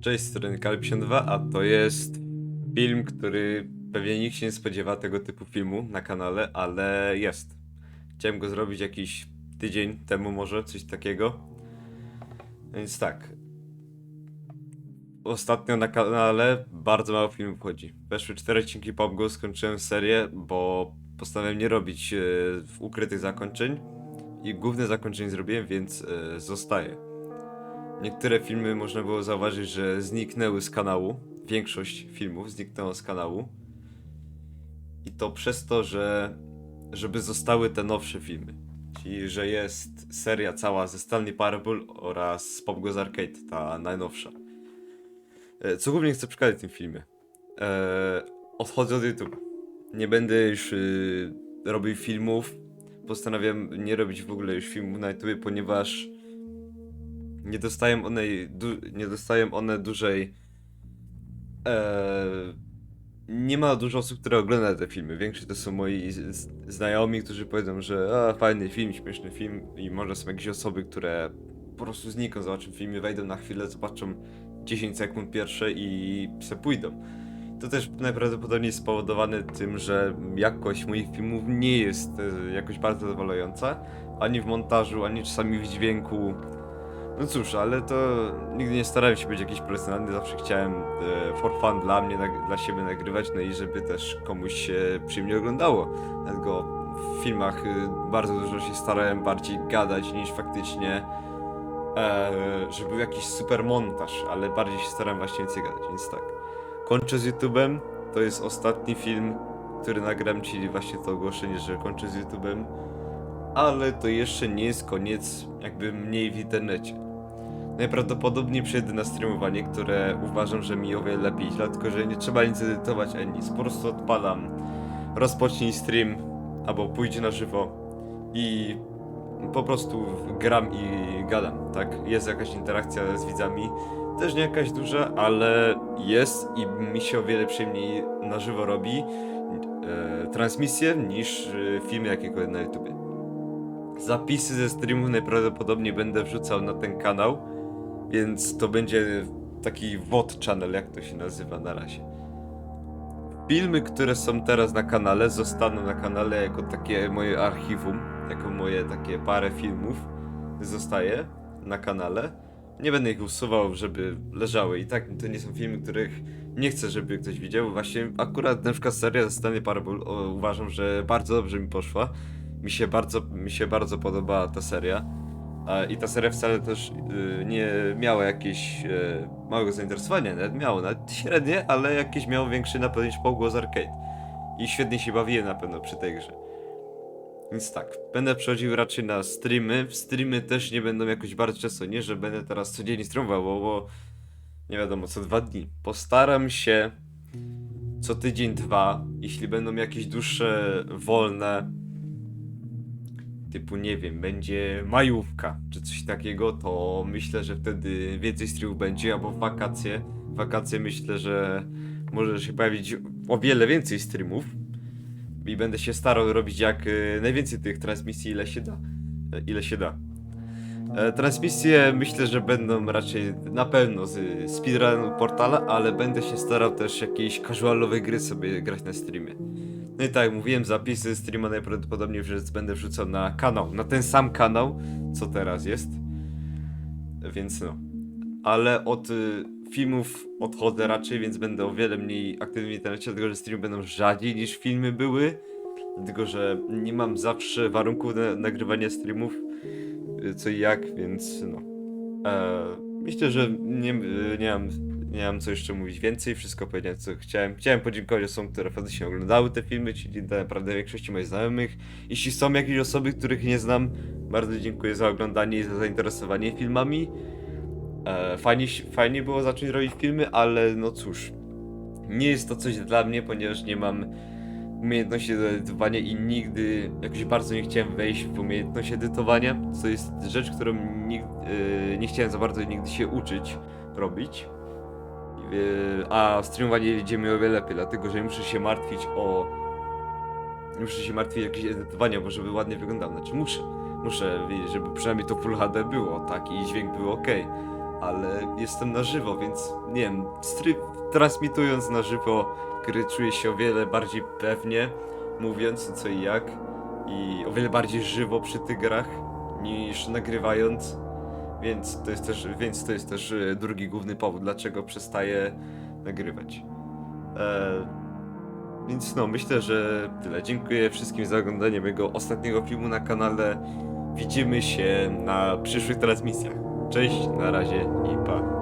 Cześć, z strony Kalpsion 2, a to jest film, który pewnie nikt się nie spodziewa tego typu filmu na kanale, ale jest. Chciałem go zrobić jakiś tydzień temu może, coś takiego. Więc tak. Ostatnio na kanale bardzo mało filmów wchodzi. Weszły cztery odcinki PUBG, skończyłem serię, bo postanowiłem nie robić e, ukrytych zakończeń. I główne zakończenie zrobiłem, więc e, zostaje. Niektóre filmy można było zauważyć, że zniknęły z kanału. Większość filmów zniknęło z kanału. I to przez to, że żeby zostały te nowsze filmy. Czyli, że jest seria cała ze Stanley Parable oraz Pop Goes Arcade, ta najnowsza. E, Co głównie chcę przekazać w tym filmie? E, odchodzę od YouTube. Nie będę już y, robił filmów. Postanawiam nie robić w ogóle już filmów na YouTube, ponieważ nie dostają one, du- nie dostają one dużej. E, nie ma dużo osób, które ogląda te filmy. Większość to są moi znajomi, którzy powiedzą, że a, fajny film, śmieszny film i może są jakieś osoby, które po prostu znikną, zobaczą filmy, wejdą na chwilę, zobaczą 10 sekund pierwsze i se pójdą. To też najprawdopodobniej spowodowane tym, że jakość moich filmów nie jest e, jakoś bardzo zadowalająca, ani w montażu, ani czasami w dźwięku. No cóż, ale to nigdy nie starałem się być jakiś profesjonalny, zawsze chciałem e, for fun dla mnie, nag- dla siebie nagrywać, no i żeby też komuś się przyjemnie oglądało. Dlatego w filmach e, bardzo dużo się starałem bardziej gadać niż faktycznie, e, żeby był jakiś super montaż, ale bardziej się starałem właśnie więcej gadać, więc tak. Kończę z YouTube'em, to jest ostatni film, który nagram, czyli właśnie to ogłoszenie, że kończę z YouTube'em. Ale to jeszcze nie jest koniec jakby mniej w internecie. Najprawdopodobniej przejdę na streamowanie, które uważam, że mi o wiele lepiej, dlatego że nie trzeba nic edytować ani nic. Po prostu odpalam, rozpocznij stream, albo pójdź na żywo i po prostu gram i gadam, tak? Jest jakaś interakcja z widzami, też nie jakaś duża, ale jest i mi się o wiele przyjemniej na żywo robi e, transmisję niż e, filmy jakiekolwiek na YouTubie. Zapisy ze streamu najprawdopodobniej będę wrzucał na ten kanał, więc to będzie taki VOD channel, jak to się nazywa na razie. Filmy, które są teraz na kanale, zostaną na kanale jako takie moje archiwum, jako moje takie parę filmów zostaje na kanale. Nie będę ich usuwał, żeby leżały. I tak to nie są filmy, których nie chcę, żeby ktoś widział. Właśnie akurat na przykład seria Stanley Parable uważam, że bardzo dobrze mi poszła. Mi się bardzo, mi się bardzo podobała ta seria. I ta seria wcale też y, nie miała jakieś e, małego zainteresowania, nawet miało, nawet średnie, ale jakieś miało większy napęd niż Pogłos Arcade. I świetnie się bawiłem na pewno przy tej grze. Więc tak, będę przechodził raczej na streamy. Streamy też nie będą jakoś bardzo często, nie, że będę teraz codziennie streamował, bo, bo nie wiadomo, co dwa dni. Postaram się co tydzień, dwa, jeśli będą jakieś dłuższe, wolne, typu nie wiem, będzie majówka czy coś takiego, to myślę, że wtedy więcej streamów będzie, albo w wakacje. W wakacje myślę, że może się pojawić o wiele więcej streamów i będę się starał robić jak y, najwięcej tych transmisji, ile się da. E, ile się da. E, transmisje myślę, że będą raczej na pewno z speedrunu portala, ale będę się starał też jakieś casualowe gry sobie grać na streamie. No i tak, jak mówiłem, zapisy streama najprawdopodobniej wrzuc- będę wrzucał na kanał, na ten sam kanał, co teraz jest. Więc no. Ale od y, filmów odchodzę raczej, więc będę o wiele mniej aktywny w internecie, dlatego że streamy będą rzadziej niż filmy były. Dlatego, że nie mam zawsze warunków na nagrywania streamów, y, co i jak, więc no. E, myślę, że nie, y, nie, mam, nie mam co jeszcze mówić więcej, wszystko powiedziałem co chciałem. Chciałem podziękować osobom, które faktycznie oglądały te filmy, czyli naprawdę większości moich znajomych. Jeśli są jakieś osoby, których nie znam, bardzo dziękuję za oglądanie i za zainteresowanie filmami. E, fajnie, fajnie było zacząć robić filmy, ale no cóż, nie jest to coś dla mnie, ponieważ nie mam umiejętności do edytowania i nigdy jakoś bardzo nie chciałem wejść w umiejętność edytowania, co jest rzecz, którą nigdy, nie chciałem za bardzo nigdy się uczyć robić. A streamowanie idzie mi o wiele lepiej, dlatego że nie muszę się martwić o... Nie muszę się martwić o jakieś edytowanie, bo żeby ładnie wyglądało. Znaczy muszę. Muszę żeby przynajmniej to Full HD było, tak, i dźwięk był ok. ale jestem na żywo, więc nie wiem, stry- transmitując na żywo gry czuję się o wiele bardziej pewnie, mówiąc co i jak i o wiele bardziej żywo przy tych grach niż nagrywając, więc to jest też, więc to jest też e, drugi główny powód, dlaczego przestaję nagrywać. E, więc no, myślę, że tyle. Dziękuję wszystkim za oglądanie mojego ostatniego filmu na kanale. Widzimy się na przyszłych transmisjach. Cześć, na razie i pa.